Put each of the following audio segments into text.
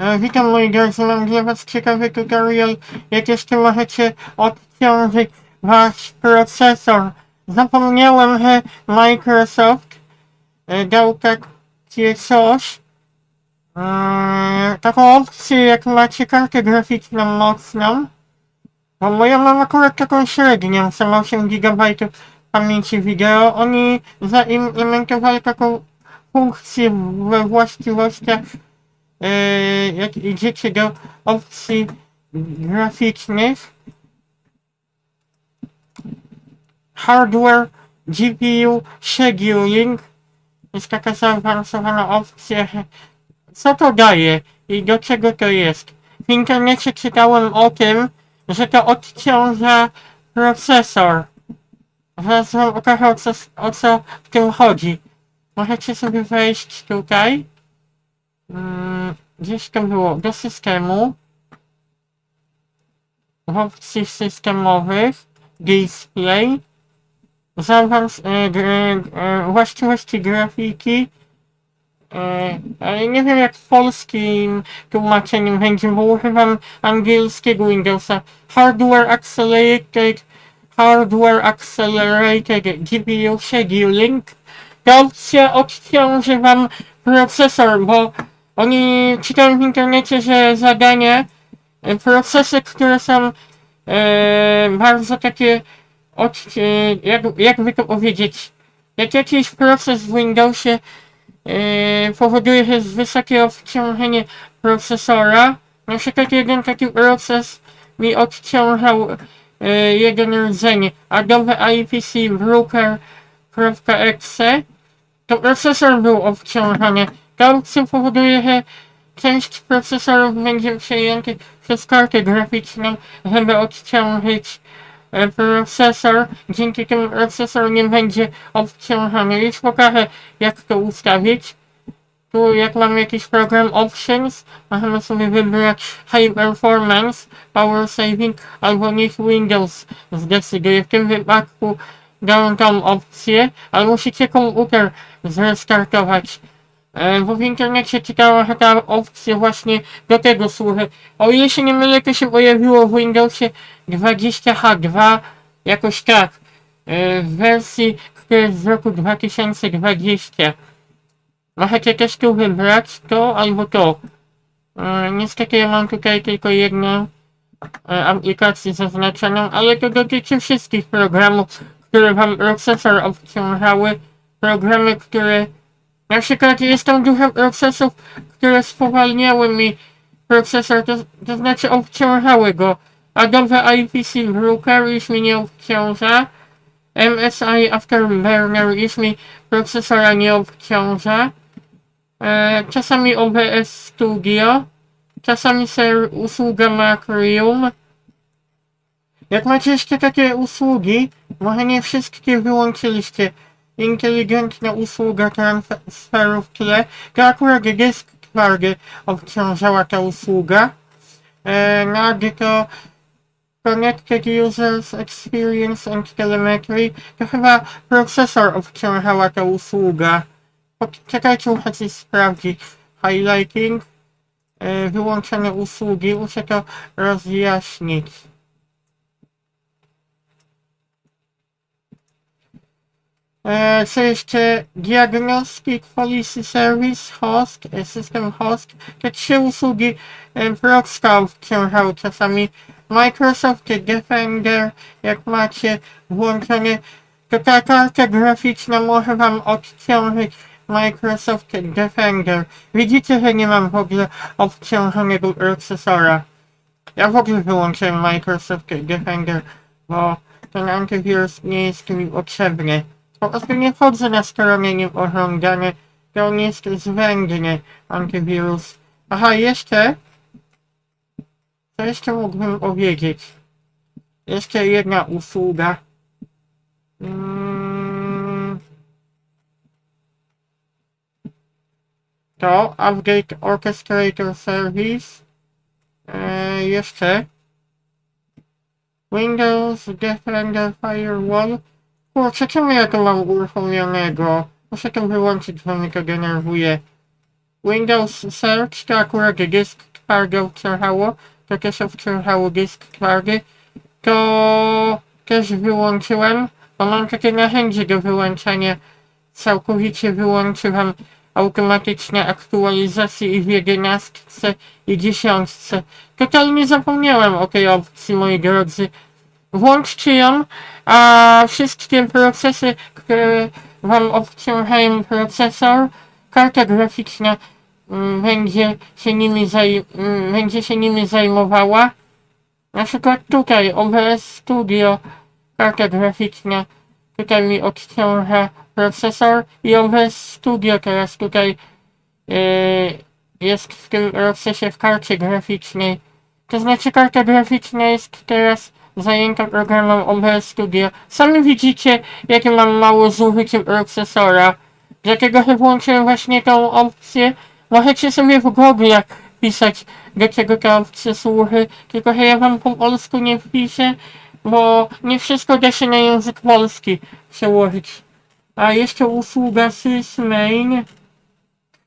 E, Witam moi drodzy, mam dla was ciekawy tutorial, jak jeszcze możecie odciążyć wasz procesor. Zapomniałem, że Microsoft e, dał takie coś, e, taką opcję, jak macie kartę graficzną mocną, bo moja mam akurat taką średnią, sama 8 GB pamięci wideo, oni zaimplementowali taką funkcję we właściwościach e, jak idziecie do opcji graficznych, hardware, GPU, scheduling, jest taka zaawansowana opcja, co to daje i do czego to jest. W internecie czytałem o tym, że to odciąża procesor. Zaraz wam okażę o co, o co w tym chodzi. Możecie sobie wejść tutaj. Gdzieś to było do systemu. W opcji systemowych. Display. Zaawans, e, e, właściwości grafiki. E, ale nie wiem jak w polskim tłumaczeniem będzie, bo używam angielskiego Windowsa. Hardware Accelerated Hardware Accelerated GPU Scheduling. Ta opcja odciąży wam procesor, bo oni czytają w internecie, że zadania, e, procesy, które są e, bardzo takie, od, e, jak, jakby to powiedzieć, jak jakiś proces w Windowsie e, powoduje, że jest wysokie obciążenie procesora, na przykład jeden taki proces mi odciążał e, jeden rdzeń Adobe IPC Broker.exe to procesor był obciążany. Opcja powoduje, że część procesorów będzie przejęty przez kartę graficzną, żeby odciążyć e, procesor. Dzięki temu procesor nie będzie obciążany. Już pokażę jak to ustawić. Tu jak mam jakiś program options, możemy sobie wybrać high performance, power saving albo niech Windows zdecyduje. W tym wypadku dałem tą opcję, ale musicie komputer zrestartować. E, Bo w internecie czytałem, że ta opcja właśnie do tego służy. O ile się nie mylę, to się pojawiło w Windowsie 20H2, jakoś tak, e, w wersji, która jest z roku 2020. Możecie też tu wybrać to albo to. E, Niestety ja mam tutaj tylko jedną e, aplikację zaznaczoną, ale to dotyczy wszystkich programów, które wam procesor obciążały. Programy, które na przykład jest tam dużo procesów, które spowalniały mi procesor, to, to znaczy obciążały go. Adobe IPC Broker już mi nie obciąża. MSI Afterburner już mi procesora nie obciąża. E, czasami OBS Studio. Czasami ser usługa Macrium. Jak macie jeszcze takie usługi, może nie wszystkie wyłączyliście, inteligentna usługa transferu w tle, to akurat dysk obciążała ta usługa. E, NAD to Connected Users Experience and Telemetry, to chyba procesor obciążała ta usługa. Czekajcie, muszę coś sprawdzić. Highlighting, e, wyłączone usługi, muszę to rozjaśnić. E, co jeszcze? Diagnostic Policy Service, Host, e, System Host. Te trzy usługi e, Proxka obciążały czasami. Microsoft Defender, jak macie włączone, to ta karta graficzna może wam odciążyć Microsoft Defender. Widzicie, że nie mam w ogóle obciążonego procesora. Ja w ogóle wyłączyłem Microsoft Defender, bo ten antywirus nie jest mi potrzebny. Po prostu nie wchodzę na stronę niepożądane, to on jest zbędny antywirus. Aha, jeszcze... Co jeszcze mógłbym powiedzieć? Jeszcze jedna usługa. Mm. To Update Orchestrator Service. E, jeszcze. Windows Defender Firewall. Kurczę, czemu ja to mam uruchomionego? Muszę to wyłączyć, bo mnie to denerwuje. Windows Search to akurat dysk twarde obciążało, to też obciążało dysk twardy, to też wyłączyłem, bo mam takie narzędzie do wyłączania. Całkowicie wyłączyłem automatyczne aktualizacje i w 11 i 10. Totalnie zapomniałem o tej opcji, moi drodzy. Włączcie ją, a wszystkie procesy, które Wam obciążają procesor, karta graficzna mm, będzie się nimi, zaj- mm, będzie się nimi zajmowała. Na przykład tutaj OBS Studio, karta graficzna, tutaj mi odciąża procesor i OBS Studio teraz tutaj yy, jest w tym procesie w karcie graficznej. To znaczy karta graficzna jest teraz zajęta programem OBS Studio. Sami widzicie, jakie mam mało zużycie procesora. Dlatego że włączyłem właśnie tą opcję. Możecie sobie w Google pisać, do czego ta opcja służy, tylko że ja wam po polsku nie wpiszę, bo nie wszystko da się na język polski przełożyć. A jeszcze usługa sysmain.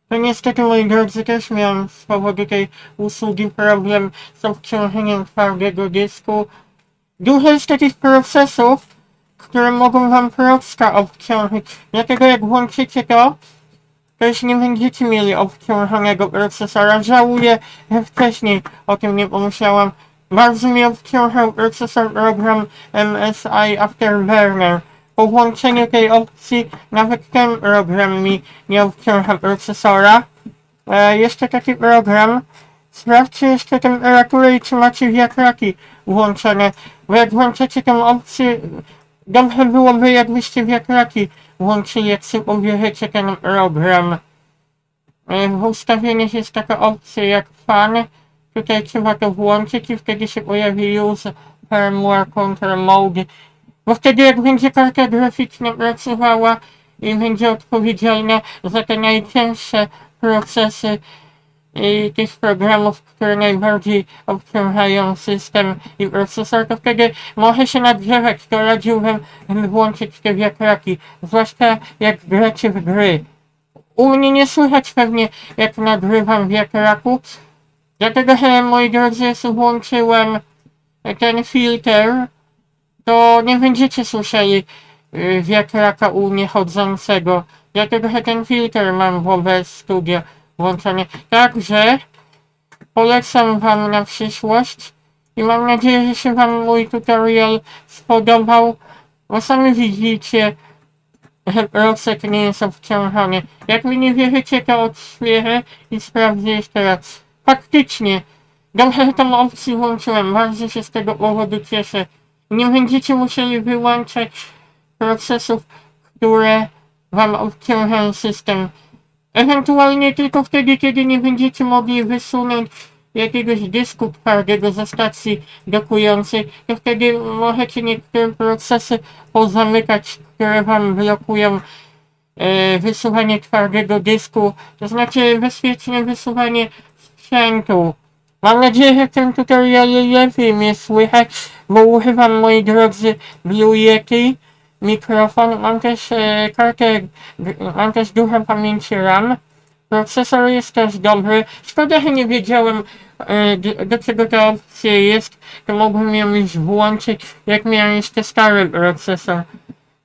To niestety, moi drodzy, też miałem z powodu tej usługi problem z obciążeniem twardego dysku. Dużo jest takich procesów, które mogą wam procka obciążyć. Dlatego jak włączycie to, to już nie będziecie mieli obciążonego procesora. Żałuję, że wcześniej o tym nie pomyślałam. Bardzo mi obciążał procesor program MSI Afterburner. Po włączeniu tej opcji nawet ten program mi nie obciąża procesora. E, jeszcze taki program. Sprawdźcie jeszcze temperaturę i czy macie wiatraki włączone. Bo jak włączacie tę opcję, dobrze byłoby jakbyście wiatraki włączyli, jak sobie pobierzecie ten program. E, W ustawieniach jest taka opcja jak fan. Tutaj trzeba to włączyć i wtedy się pojawi use firmware control mode. Bo wtedy jak będzie karta graficzna pracowała i będzie odpowiedzialna za te najcięższe procesy i tych programów, które najbardziej obciążają system i procesor, to wtedy może się nagrzewać. To radziłbym włączyć te wiatraki, zwłaszcza jak gracie w gry. U mnie nie słychać pewnie jak nagrywam wiatraku, dlatego że moi drodzy włączyłem ten filtr, to nie będziecie słyszeli y, wiatraka u mnie chodzącego, dlatego że ten filtr mam w OBS Włączony. Także polecam wam na przyszłość i mam nadzieję, że się wam mój tutorial spodobał, bo sami widzicie, że procek nie jest obciążony. Jak mi nie wierzycie, to odświeżę i sprawdzę jeszcze raz. Faktycznie, dobrze, że tą opcję włączyłem, bardzo się z tego powodu cieszę. Nie będziecie musieli wyłączać procesów, które wam obciążają system. Ewentualnie tylko wtedy, kiedy nie będziecie mogli wysunąć jakiegoś dysku twardego ze stacji dokującej, to wtedy możecie niektóre procesy pozamykać, które wam blokują e, wysuwanie twardego dysku, to znaczy bezpieczne wysuwanie sprzętu. Mam nadzieję, że w tym tutorialu lepiej mnie słychać, bo używam, moi drodzy, Blue Yeti mikrofon, mam też e, kartę, mam też dużo pamięci RAM. Procesor jest też dobry. Szkoda, że nie wiedziałem e, do, do czego ta opcja jest, to mógłbym ją już włączyć, jak miałem jeszcze stary procesor.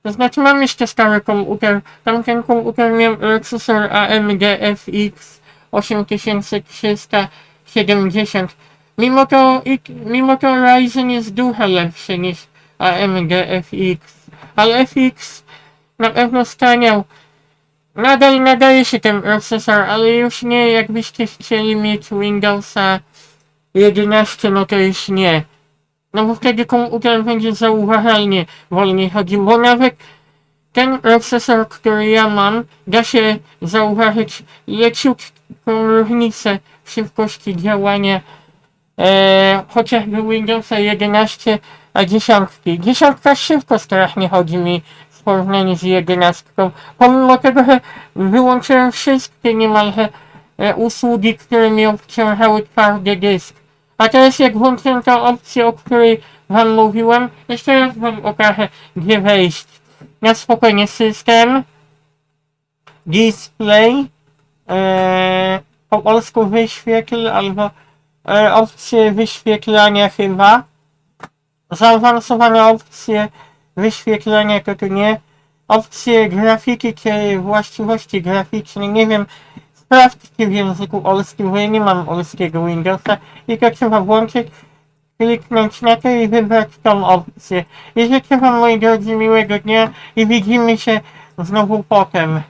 To znaczy mam jeszcze stary komputer, tamten komputer miał procesor AMD FX 8370. Mimo to, mimo to Ryzen jest dużo lepszy niż AMD FX. Ale FX na pewno staniał. Nadal nadaje się ten procesor, ale już nie jakbyście chcieli mieć Windowsa 11, no to już nie. No bo wtedy komputer będzie zauważalnie wolniej chodził, bo nawet ten procesor, który ja mam, da się zauważyć leciutką różnicę szybkości działania e, chociażby Windowsa 11, a dziesiątki. Dziesiątka szybko strasznie chodzi mi w porównaniu z jedenastką, pomimo tego, że wyłączyłem wszystkie niemalże e, usługi, które mi obciążały twardy dysk. A teraz jak włączyłem tę opcję, o której wam mówiłem, jeszcze raz wam pokażę, gdzie wejść. Na spokojnie system, display, e, po polsku wyświetl albo e, opcję wyświetlania chyba. Zaawansowane opcje wyświetlania to tu nie. Opcje grafiki czy właściwości graficzne, nie wiem. Sprawdźcie w języku polskim, bo ja nie mam polskiego Windowsa i to trzeba włączyć, kliknąć na to i wybrać tą opcję. I życzę wam moi drodzy miłego dnia i widzimy się znowu potem.